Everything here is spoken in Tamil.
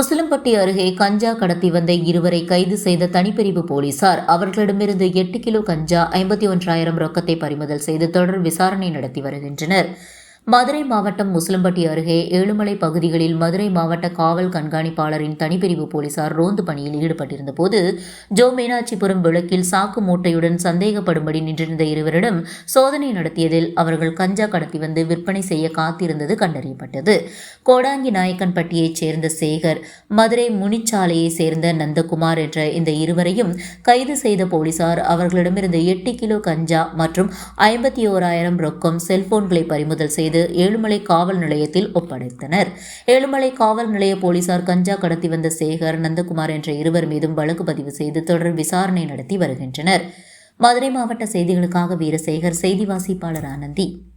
உசிலம்பட்டி அருகே கஞ்சா கடத்தி வந்த இருவரை கைது செய்த தனிப்பிரிவு போலீசார். அவர்களிடமிருந்து எட்டு கிலோ கஞ்சா ஐம்பத்தி ஒன்றாயிரம் ரொக்கத்தை பறிமுதல் செய்து தொடர் விசாரணை நடத்தி வருகின்றனர். மதுரை மாவட்டம் முஸ்லம்பட்டி அருகே ஏழுமலை பகுதிகளில் மதுரை மாவட்ட காவல் கண்காணிப்பாளரின் தனிப்பிரிவு போலீசார் ரோந்து பணியில் ஈடுபட்டிருந்த போது ஜோ மீனாட்சிபுரம் விளக்கில் சாக்கு மூட்டையுடன் சந்தேகப்படும்படி நின்றிருந்த இருவரிடம் சோதனை நடத்தியதில் அவர்கள் கஞ்சா கடத்தி வந்து விற்பனை செய்ய காத்திருந்தது கண்டறியப்பட்டது. கோடாங்கி நாயக்கன்பட்டியைச் சேர்ந்த சேகர் மதுரை முனிச்சாலையைச் சேர்ந்த நந்தகுமார் என்ற இந்த இருவரையும் கைது செய்த போலீசார் அவர்களிடமிருந்து எட்டு கிலோ கஞ்சா மற்றும் ஐம்பத்தி ஓராயிரம் ரொக்கம் செல்போன்களை பறிமுதல் செய்து ஏழுமலை காவல் நிலையத்தில் ஒப்படைத்தனர். ஏழுமலை காவல் நிலைய போலீசார் கஞ்சா கடத்தி வந்த சேகர் நந்தகுமார் என்ற இருவர் மீதும் வழக்கு பதிவு செய்து தொடர் விசாரணை நடத்தி வருகின்றனர். மதுரை மாவட்ட செய்திகளுக்காக வீரசேகர் செய்தி வாசிப்பாளர் ஆனந்தி.